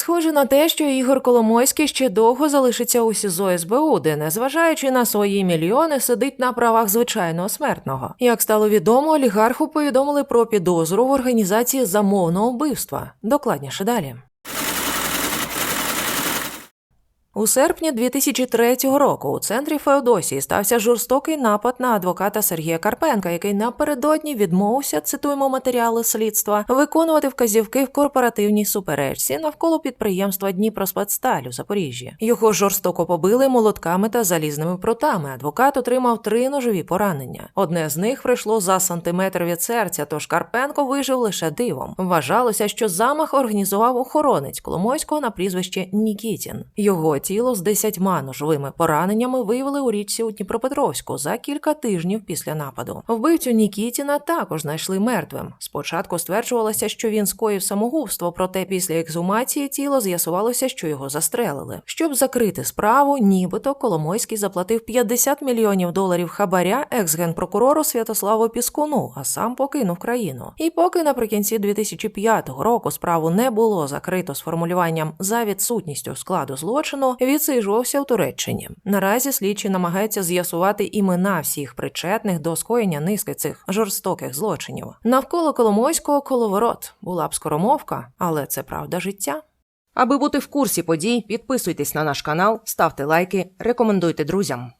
Схоже на те, що Ігор Коломойський ще довго залишиться у СІЗО СБУ, де, незважаючи на свої мільйони, сидить на правах звичайного смертного. Як стало відомо, олігарху повідомили про підозру в організації замовного вбивства. Докладніше далі. У серпні 2003 року у центрі Феодосії стався жорстокий напад на адвоката Сергія Карпенка, який напередодні відмовився, цитуємо матеріали слідства, виконувати вказівки в корпоративній суперечці навколо підприємства Дніпроспецсталь у Запоріжжі. Його жорстоко побили молотками та залізними прутами. Адвокат отримав три ножові поранення. Одне з них прийшло за сантиметр від серця, тож Карпенко вижив лише дивом. Вважалося, що замах організував охоронець Коломойського на прізвище Нікітін. Його тіло з десятьма ножовими пораненнями виявили у річці у Дніпропетровську за кілька тижнів після нападу. Вбивцю Нікітіна також знайшли мертвим. Спочатку стверджувалося, що він скоїв самогубство, проте після ексгумації тіла з'ясувалося, що його застрелили. Щоб закрити справу, нібито Коломойський заплатив 50 мільйонів доларів хабаря екс-генпрокурору Святославу Піскуну, а сам покинув країну. І поки наприкінці 2005 року справу не було закрито з формулюванням за відсутністю складу злочину, відсиджувався в Туреччині. Наразі слідчі намагаються з'ясувати імена всіх причетних до скоєння низки цих жорстоких злочинів. Навколо Коломойського коловорот була б скоромовка, але це правда життя. Аби бути в курсі подій, підписуйтесь на наш канал, ставте лайки, рекомендуйте друзям.